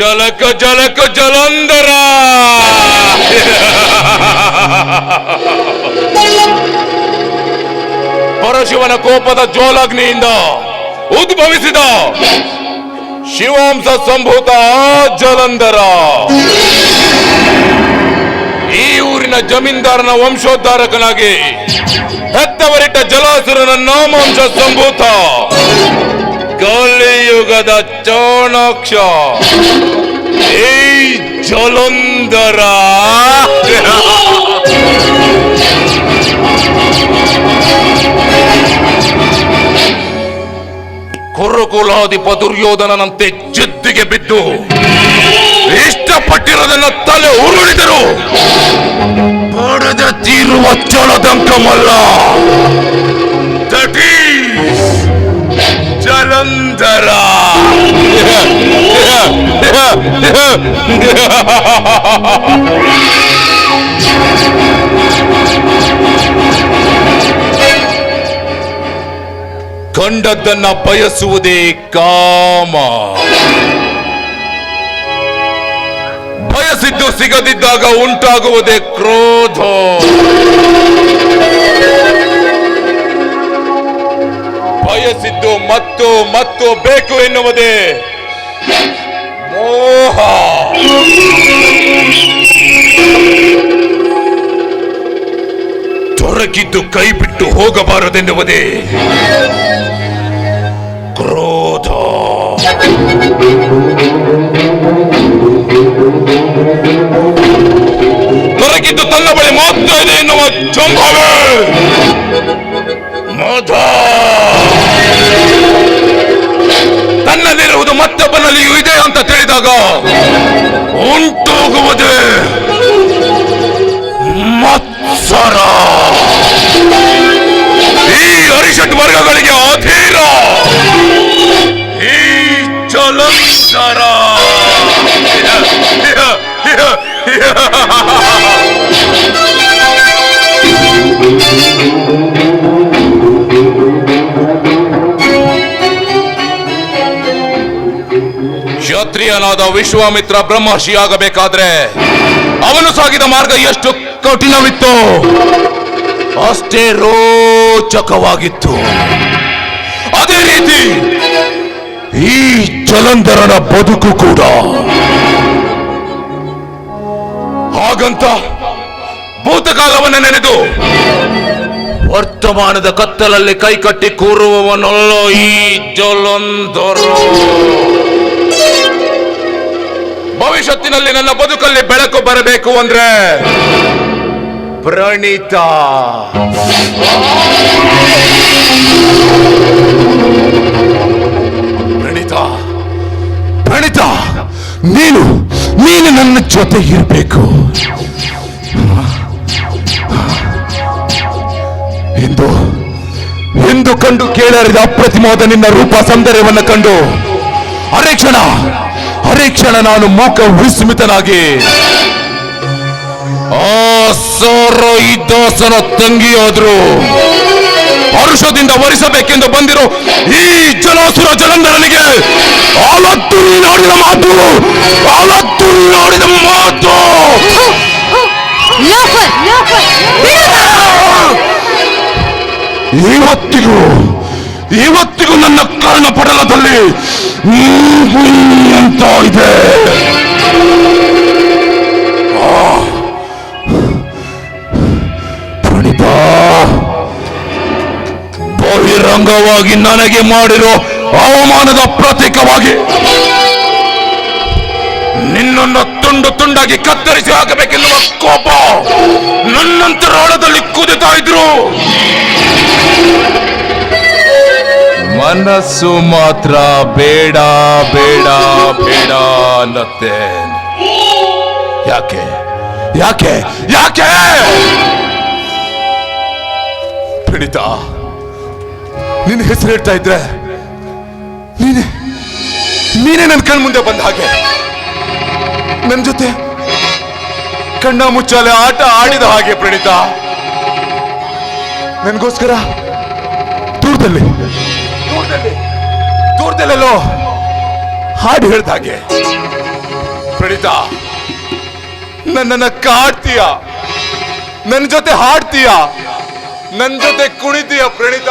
ಜಲಕ ಜಲಕ ಜಲಂಧರ. ಪರಶಿವನ ಕೋಪದ ಜೋಲಗ್ನಿಯಿಂದ ಉದ್ಭವಿಸಿದ ಶಿವಾಂಶ ಸಂಭೂತ ಜಲಂದರ ಈ ಊರಿನ ಜಮೀನ್ದಾರನ ವಂಶೋದ್ಧಾರಕನಾಗಿ ಹೆತ್ತವರಿಟ್ಟ ಜಲಾಸುರನ ನಾಮಾಂಶ ಸಂಭೂತ. ಕಲಿಯುಗದ ಚಾಣಾಕ್ಷ. ಈ ಜಲಂಧರ! ಕುರುಕುಲಾಧಿಪ ದುರ್ಯೋಧನನಂತೆ ಜಿದ್ದಿಗೆ ಬಿದ್ದು ಇಷ್ಟಪಟ್ಟಿರೋದನ್ನ ತಲೆ ಉರುಳಿದರು. ಪಡೆದ ತೀರುವ ಚಲದಂಕಮಲ್ಲ. ಕಂಡದ್ದನ್ನ ಬಯಸುವುದೇ ಕಾಮ. ಬಯಸಿದ್ದು ಸಿಗದಿದ್ದಾಗ ಉಂಟಾಗುವುದೇ ಕ್ರೋಧ. ಬಯಸಿದ್ದು ಮತ್ತು ಮತ್ತು ಬೇಕು ಎನ್ನುವುದೇ ಮೋಹ. ದೊರಕಿದ್ದು ಕೈ ಬಿಟ್ಟು ಹೋಗಬಾರದೆನ್ನುವುದೇ ಕ್ರೋಧ. ತೊರಗಿದ್ದು ತನ್ನ ಬಳಿ ಮಾತ್ರ ಇದೆ ಎನ್ನುವ ಜಂಭವೇ ಕ್ಷತ್ರಿಯನಾದ ವಿಶ್ವಾಮಿತ್ರ ಬ್ರಹ್ಮರ್ಷಿ ಆಗಬೇಕಾದ್ರೆ ಅವನು ಸಾಗಿದ ಮಾರ್ಗ ಎಷ್ಟು ಕಠಿಣವಿತ್ತು, ಅಷ್ಟೇ ರೋಚಕವಾಗಿತ್ತು. ಅದೇ ರೀತಿ ಈ ಜಲಂಧರನ ಬದುಕು ಕೂಡ ಹಾಗಂತ ಭೂತಕಾಲವನ್ನು ನೆನೆದು ವರ್ತಮಾನದ ಕತ್ತಲಲ್ಲಿ ಕೈಕಟ್ಟಿ ಕೂರುವವನಲ್ಲ ಈ ಜಲಂಧರ. ಭವಿಷ್ಯತ್ತಿನಲ್ಲಿ ನನ್ನ ಬದುಕಲ್ಲಿ ಬೆಳಕು ಬರಬೇಕು ಅಂದ್ರೆ ಪ್ರಣೀತ. ನೀನು ಜೊತೆ ಇರಬೇಕು ಎಂದು ಎಂದು ಕಂಡು ಕೇಳರಿದ ಅಪ್ರತಿಮವಾದ ನಿನ್ನ ರೂಪ ಸೌಂದರ್ಯವನ್ನು ಕಂಡು ಅರೆ ಕ್ಷಣ ಅರೆ ಕ್ಷಣ ನಾನು ಮೂಕ ವಿಸ್ಮಿತನಾಗಿ ಸೌರ ಈ ದಾಸನ ತಂಗಿಯಾದ್ರು ಪರುಷದಿಂದ ವರಿಸಬೇಕೆಂದು ಬಂದಿರೋ ಈ ಜಲಾಸುರ ಜಲಂಧರನಿಗೆ, ಆಲತ್ತು ನೀನಾಡಿದ ಮಾತು, ಆಲತ್ತು ಇವತ್ತಿಗೂ ಇವತ್ತಿಗೂ ನನ್ನ ಕರ್ಣ ಪಟಲದಲ್ಲಿ ಅಂತ ಇದೆ. ಬಹಿರಂಗವಾಗಿ ನನಗೆ ಮಾಡಿರೋ ಅವಮಾನದ ಪ್ರತೀಕವಾಗಿ ನಿನ್ನನ್ನು ತುಂಡು ತುಂಡಾಗಿ ಕತ್ತರಿಸಿ ಹಾಕಬೇಕೆನ್ನುವ ಕೋಪ ನನ್ನಂತರ ಆಳದಲ್ಲಿ ಕುದಿತಾ ಇದ್ರು. ಮನಸ್ಸು ಮಾತ್ರ ಬೇಡ ಬೇಡ ಬೇಡ ಅನ್ನತ್ತೆ. ಯಾಕೆ? ಯಾಕೆ? ಯಾಕೆ? ಪೀಡಿತ, ನಿನ್ನ ಹೆಸರು ಹೇಳ್ತಾ ಇದ್ರೆ ನೀನೆ, ನೀನೇ ನನ್ನ ಕಣ್ ಮುಂದೆ ಬಂದ ಹಾಗೆ. ನನ್ನ ಜೊತೆ ಕಣ್ಣ ಮುಚ್ಚಾಲೆ ಆಟ ಆಡಿದ ಹಾಗೆ ಪ್ರಣೀತ ನನಗೋಸ್ಕರ ದೂರದಲ್ಲಿ. ದೂರದಲ್ಲಿ. ದೂರದಲ್ಲೆಲ್ಲೋ ಹಾಡು ಹೇಳ್ದಾಗೆ ಪ್ರಣೀತ ನನ್ನನ್ನ ಕಾಡ್ತೀಯ ನನ್ನ ಜೊತೆ ಹಾಡ್ತೀಯ? ನನ್ನ ಜೊತೆ ಕುಣಿತೀಯ ಪ್ರಣೀತ.